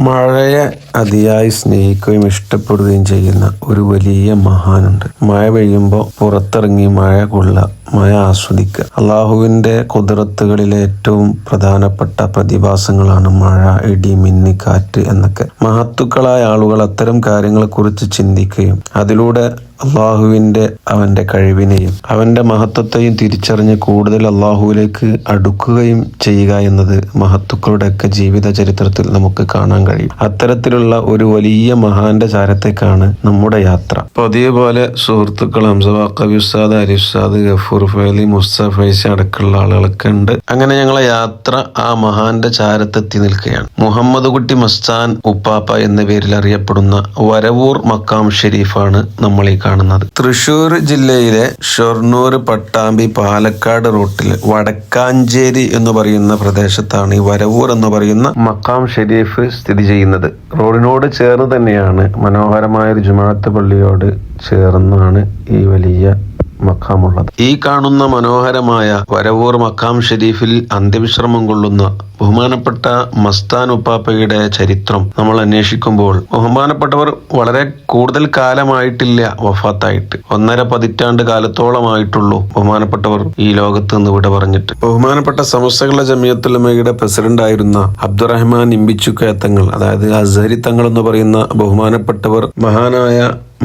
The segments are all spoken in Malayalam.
മഴയെ അതിയായി സ്നേഹിക്കുകയും ഇഷ്ടപ്പെടുകയും ചെയ്യുന്ന ഒരു വലിയ മഹാനുണ്ട്. മഴ പെയ്യുമ്പോൾ പുറത്തിറങ്ങി മഴ കൊള്ളുക മഴ ആസ്വദിക്കുക. അള്ളാഹുവിന്റെ കുതിരത്തുകളിലെ ഏറ്റവും പ്രധാനപ്പെട്ട പ്രതിഭാസങ്ങളാണ് മഴ ഇടി മിന്നി കാറ്റ് എന്നൊക്കെ. മഹത്തുക്കളായ ആളുകൾ അത്തരം കാര്യങ്ങളെക്കുറിച്ച് ചിന്തിക്കുകയും അതിലൂടെ അള്ളാഹുവിന്റെ അവന്റെ കഴിവിനെയും അവന്റെ മഹത്വത്തെയും തിരിച്ചറിഞ്ഞ് കൂടുതൽ അള്ളാഹുവിലേക്ക് അടുക്കുകയും ചെയ്യുക എന്നത് മഹത്തുക്കളുടെയൊക്കെ ജീവിത ചരിത്രത്തിൽ നമുക്ക് കാണാൻ കഴിയും. അത്തരത്തിലുള്ള ഒരു വലിയ മഹാന്റെ ചാരത്തേക്കാണ് നമ്മുടെ യാത്ര. അപ്പോൾ അതേപോലെ സുഹൃത്തുക്കൾ ഹംസവാക്കബി ഉസ്താദ് അരിസാദ് ഗഫൂർ ഫൈലി മുസ്തഫ അടക്കമുള്ള ആളുകളൊക്കെ ഉണ്ട്. അങ്ങനെ ഞങ്ങളെ യാത്ര ആ മഹാന്റെ ചാരത്തെത്തി നിൽക്കുകയാണ്. മുഹമ്മദ് കുട്ടി മസ്താൻ ഉപ്പാപ്പ എന്ന പേരിൽ അറിയപ്പെടുന്ന വരവൂർ മക്കാം ഷെരീഫാണ് നമ്മൾ ഈ കാണുന്നത്. തൃശൂർ ജില്ലയിലെ ഷൊർണൂർ പട്ടാമ്പി പാലക്കാട് റൂട്ടിൽ വടക്കാഞ്ചേരി എന്ന് പറയുന്ന പ്രദേശത്താണ് ഈ വരവൂർ എന്ന് പറയുന്ന മക്കാം ഷെരീഫ് സ്ഥിതി ചെയ്യുന്നത്. റോഡിനോട് ചേർന്ന് തന്നെയാണ് മനോഹരമായ ഒരു ജുമാഅത്ത് പള്ളിയോട് ചേർന്നാണ് ഈ മക്കാമുള്ളത് ഈ കാണുന്ന മനോഹരമായ വരവൂർ മക്കാം ഷെരീഫിൽ അന്ത്യവിശ്രമം കൊള്ളുന്ന ബഹുമാനപ്പെട്ട മസ്താൻ ഉപ്പാപ്പയുടെ ചരിത്രം നമ്മൾ അന്വേഷിക്കുമ്പോൾ ബഹുമാനപ്പെട്ടവർ വളരെ കൂടുതൽ കാലമായിട്ടില്ല വഫാത്തായിട്ട്. ഒന്നര പതിറ്റാണ്ട് കാലത്തോളമായിട്ടുള്ളൂ ബഹുമാനപ്പെട്ടവർ ഈ ലോകത്ത് നിന്ന് വിട പറഞ്ഞിട്ട്. ബഹുമാനപ്പെട്ട സമസ്തകളുടെ ജമിയത്തുലമയുടെ പ്രസിഡന്റ് ആയിരുന്ന അബ്ദുറഹ്മാൻ ഇമ്പിച്ചുക്ക തങ്ങൾ അതായത് അസഹരി തങ്ങൾ എന്ന് പറയുന്ന ബഹുമാനപ്പെട്ടവർ മഹാനായ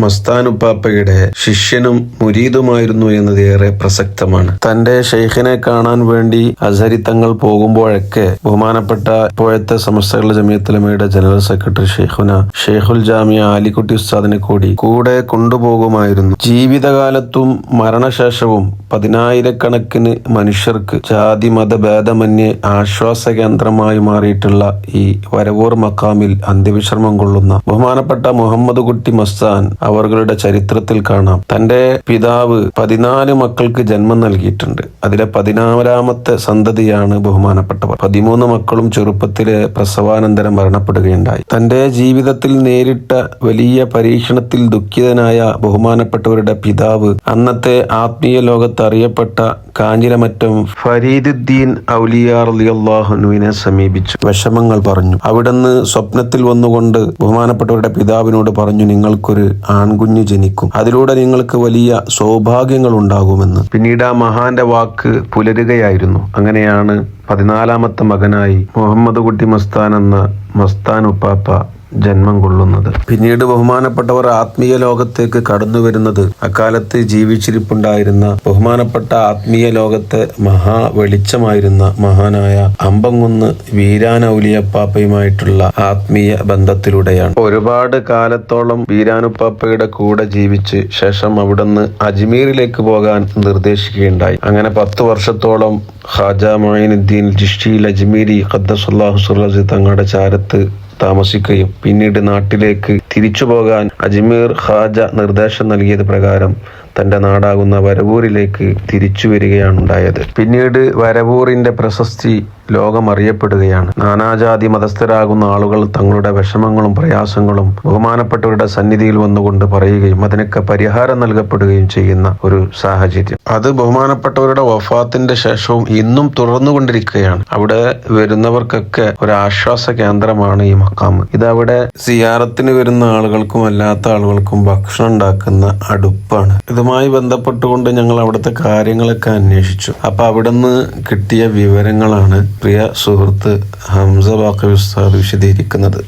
മസ്താനുപ്പാപ്പയുടെ ശിഷ്യനും മുരീദുമായിരുന്നു എന്നത് ഏറെ പ്രസക്തമാണ്. തന്റെ ഷെയ്ഖിനെ കാണാൻ വേണ്ടി അസരി തങ്ങൾ പോകുമ്പോഴൊക്കെ ബഹുമാനപ്പെട്ട ഇപ്പോഴത്തെ സമസ്തകളുടെ ജമീത്തലമയുടെ ജനറൽ സെക്രട്ടറി ഷെയ്ഖുന ഷെയ്ഖുൽ ജാമിയ ആലിക്കുട്ടി ഉസ്താദിനെ കൂടി കൂടെ കൊണ്ടുപോകുമായിരുന്നു. ജീവിതകാലത്തും മരണശേഷവും പതിനായിരക്കണക്കിന് മനുഷ്യർക്ക് ജാതി മത ഭേദമന്യേ ആശ്വാസ കേന്ദ്രമായി മാറിയിട്ടുള്ള ഈ വരവൂർ മക്കാമിൽ അന്ത്യവിശ്രമം കൊള്ളുന്ന ബഹുമാനപ്പെട്ട മുഹമ്മദ് കുട്ടി മസ്താൻ അവരുടെ ചരിത്രത്തിൽ കാണാം. തന്റെ പിതാവ് പതിനാല് മക്കൾക്ക് ജന്മം നൽകിയിട്ടുണ്ട്. അതിലെ പതിനാലാമത്തെ സന്തതിയാണ് ബഹുമാനപ്പെട്ടവർ. പതിമൂന്ന് മക്കളും ചെറുപ്പത്തിലെ പ്രസവാനന്തരം മരണപ്പെടുകയുണ്ടായി. തന്റെ ജീവിതത്തിൽ നേരിട്ട വലിയ പരീക്ഷണത്തിൽ ദുഃഖിതനായ ബഹുമാനപ്പെട്ടവരുടെ പിതാവ് അന്നത്തെ ആത്മീയ ലോകത്ത് അറിയപ്പെട്ട കാഞ്ഞിരമറ്റം ഫരീദുദ്ദീൻ ഔലിയാർ അലിയല്ലാഹുനുവിനെ സമീപിച്ചു. വിഷമങ്ങൾ പറഞ്ഞു. അവിടുന്ന് സ്വപ്നത്തിൽ വന്നുകൊണ്ട് ബഹുമാനപ്പെട്ടവരുടെ പിതാവിനോട് പറഞ്ഞു നിങ്ങൾക്കൊരു ആൺകുഞ്ഞ് ജനിക്കും. അതിലൂടെ നിങ്ങൾക്ക് വലിയ സൗഭാഗ്യങ്ങൾ ഉണ്ടാകുമെന്ന് പിന്നീട് ആ മഹാന്റെ വാക്ക് പുലരുകയായിരുന്നു. അങ്ങനെയാണ് പതിനാലാമത്തെ മകനായി മുഹമ്മദ് കുട്ടി മസ്താൻ എന്ന മസ്താൻ ഉപ്പാപ്പ ജന്മം കൊള്ളുന്നത്. പിന്നീട് ബഹുമാനപ്പെട്ടവർ ആത്മീയ ലോകത്തേക്ക് കടന്നു വരുന്നത് അക്കാലത്ത് ജീവിച്ചിരിപ്പുണ്ടായിരുന്ന ബഹുമാനപ്പെട്ട ആത്മീയ ലോകത്തെ മഹാ വെളിച്ചമായിരുന്ന മഹാനായ അമ്പങ്കുന്ന് വീരാനൗലിയപ്പാപ്പയുമായിട്ടുള്ള ആത്മീയ ബന്ധത്തിലൂടെയാണ്. ഒരുപാട് കാലത്തോളം വീരാനുപ്പാപ്പയുടെ കൂടെ ജീവിച്ച് ശേഷം അവിടുന്ന് അജ്മീറിലേക്ക് പോകാൻ നിർദ്ദേശിക്കുകയുണ്ടായി. അങ്ങനെ പത്തു വർഷത്തോളം ഹാജ മൊയിനുദ്ദീൻ ജിഷ്ടിയിൽ അജ്മീരി ഖദ്ദസുല്ലാഹു സുല്ലാസി തങ്ങളുടെ ചാരത്ത് താമസിക്കുകയും പിന്നീട് നാട്ടിലേക്ക് തിരിച്ചു പോകാൻ അജ്മീർ ഖാജ നിർദ്ദേശം നൽകിയത് പ്രകാരം തന്റെ നാടാകുന്ന വരവൂരിലേക്ക് തിരിച്ചു വരികയാണ് ഉണ്ടായത് പിന്നീട് വരവൂരിന്റെ പ്രശസ്തി ലോകമറിയപ്പെടുകയാണ്. നാനാജാതി മതസ്ഥരാകുന്ന ആളുകൾ തങ്ങളുടെ വിഷമങ്ങളും പ്രയാസങ്ങളും ബഹുമാനപ്പെട്ടവരുടെ സന്നിധിയിൽ വന്നുകൊണ്ട് പറയുകയും അതിനൊക്കെ പരിഹാരം നൽകപ്പെടുകയും ചെയ്യുന്ന ഒരു സാഹചര്യം. അത് ബഹുമാനപ്പെട്ടവരുടെ വഫാത്തിന്റെ ശേഷവും ഇന്നും തുടർന്നുകൊണ്ടിരിക്കുകയാണ്. അവിടെ വരുന്നവർക്കൊക്കെ ഒരു ആശ്വാസ കേന്ദ്രമാണ് ഈ മക്കാമ് ഇതവിടെ സിയാറത്തിന് വരുന്ന ആളുകൾക്കും അല്ലാത്ത ആളുകൾക്കും ഭക്ഷണം ഉണ്ടാക്കുന്ന അടുപ്പാണ്. ഇതുമായി ബന്ധപ്പെട്ടുകൊണ്ട് ഞങ്ങൾ അവിടുത്തെ കാര്യങ്ങളൊക്കെ അന്വേഷിച്ചു. അപ്പൊ അവിടുന്ന് കിട്ടിയ വിവരങ്ങളാണ് പ്രിയ സുഹൃത്ത് ഹംസ ബാക്കി ഉസ്താദ് വിശദീകരിക്കുന്നത്.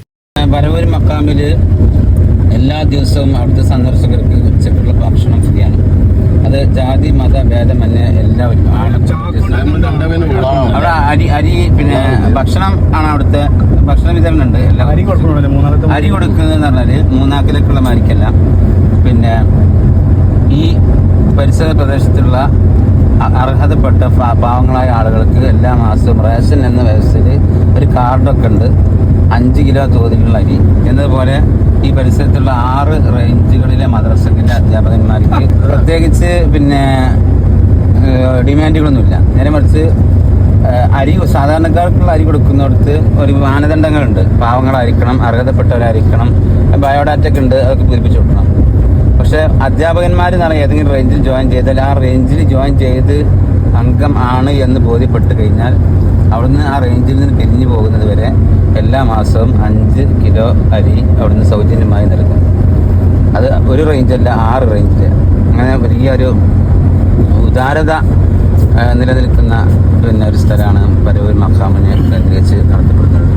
വരവൂർ മക്കാമിൽ എല്ലാ ദിവസവും അവിടുത്തെ സന്ദർശകർക്ക് ഉച്ചക്കുള്ള ഭക്ഷണം ഫ്രീയാണ്. അത് ജാതി മത ഭേദമന്യേ എല്ലാവരും അവിടെ അരി അരി പിന്നെ ഭക്ഷണം ആണ് അവിടുത്തെ ഭക്ഷണ വിതരണം ഉണ്ട്. അരി കൊടുക്കുന്നത് മൂന്നാമത്തെ അരി കൊടുക്കുന്നതെന്ന് പറഞ്ഞാൽ മൂന്നാക്കിലേക്കുള്ള മാരിക്കല്ല. പിന്നെ ഈ പരിസര പ്രദേശത്തുള്ള അർഹതപ്പെട്ട പാവങ്ങളായ ആളുകൾക്ക് എല്ലാ മാസവും റേഷൻ എന്ന വ്യവസ്ഥയിൽ ഒരു കാർഡൊക്കെ ഉണ്ട്. അഞ്ച് കിലോ തോതിലുള്ള അരി. എന്നതുപോലെ ഈ പരിസരത്തുള്ള ആറ് റേഞ്ചുകളിലെ മദ്രസകളിലെ അധ്യാപകന്മാർക്ക് പ്രത്യേകിച്ച് പിന്നെ ഡിമാൻഡുകളൊന്നുമില്ല. നേരെ മറിച്ച് അരി സാധാരണക്കാർക്കുള്ള അരി കൊടുക്കുന്നിടത്ത് ഒരു മാനദണ്ഡങ്ങളുണ്ട്. പാവങ്ങളായിരിക്കണം അർഹതപ്പെട്ടവരായിരിക്കണം ബയോഡാറ്റ ഒക്കെ ഉണ്ട് അതൊക്കെ പൂരിപ്പിച്ചു കൊടുക്കണം. പക്ഷെ അധ്യാപകന്മാർ എന്ന് പറഞ്ഞാൽ ഏതെങ്കിലും റേഞ്ചിൽ ജോയിൻ ചെയ്താൽ ആ റേഞ്ചിൽ ജോയിൻ ചെയ്ത് അംഗം ആണ് എന്ന് ബോധ്യപ്പെട്ട് കഴിഞ്ഞാൽ അവിടുന്ന് ആ റേഞ്ചിൽ നിന്ന് പിരിഞ്ഞു പോകുന്നത് വരെ എല്ലാ മാസവും അഞ്ച് കിലോ അരി അവിടുന്ന് സൗജന്യമായി നൽകും. അത് ഒരു റേഞ്ചല്ല ആറ് റേഞ്ച് അങ്ങനെ വലിയ ഒരു ഉദാരത നിലനിൽക്കുന്ന പിന്നെ ഒരു സ്ഥലമാണ് പരവൂർ മക്കാമിനെ കേന്ദ്രീകരിച്ച് നടത്തപ്പെടുന്നത്.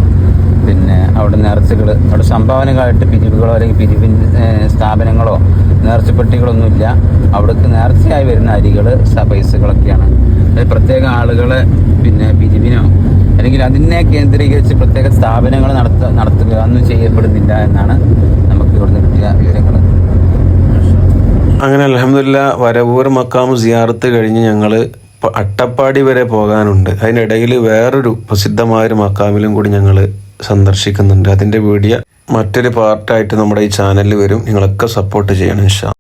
പിന്നെ അവിടെ നേർച്ചകൾ അവിടെ സംഭാവനകളായിട്ട് പിരിവുകളോ അല്ലെങ്കിൽ പിരിവിൻ സ്ഥാപനങ്ങളോ നേർച്ചപ്പെട്ടികളൊന്നുമില്ല. അവിടേക്ക് നേർച്ചയായി വരുന്ന അരികൾ പൈസകളൊക്കെയാണ്. അത് പ്രത്യേക ആളുകളെ പിന്നെ പിരിവിനോ അല്ലെങ്കിൽ അതിനെ കേന്ദ്രീകരിച്ച് പ്രത്യേക സ്ഥാപനങ്ങൾ നടത്ത നടത്തുക ഒന്നും ചെയ്യപ്പെടുന്നില്ല എന്നാണ് നമുക്ക് ഇവിടുന്ന് കിട്ടിയ വിവരങ്ങൾ അങ്ങനെ അലഹമില്ല വരവൂർ മക്കാം സിയാറത്ത് കഴിഞ്ഞ് ഞങ്ങൾ അട്ടപ്പാടി വരെ പോകാനുണ്ട്. അതിനിടയിൽ വേറൊരു പ്രസിദ്ധമായൊരു മക്കാമിലും കൂടി ഞങ്ങൾ സന്ദർശിക്കുന്നുണ്ട്. അതിന്റെ വീഡിയോ മറ്റൊരു പാർട്ടായിട്ട് നമ്മുടെ ഈ ചാനലിൽ വരും. നിങ്ങളൊക്കെ സപ്പോർട്ട് ചെയ്യണം ഇൻഷാ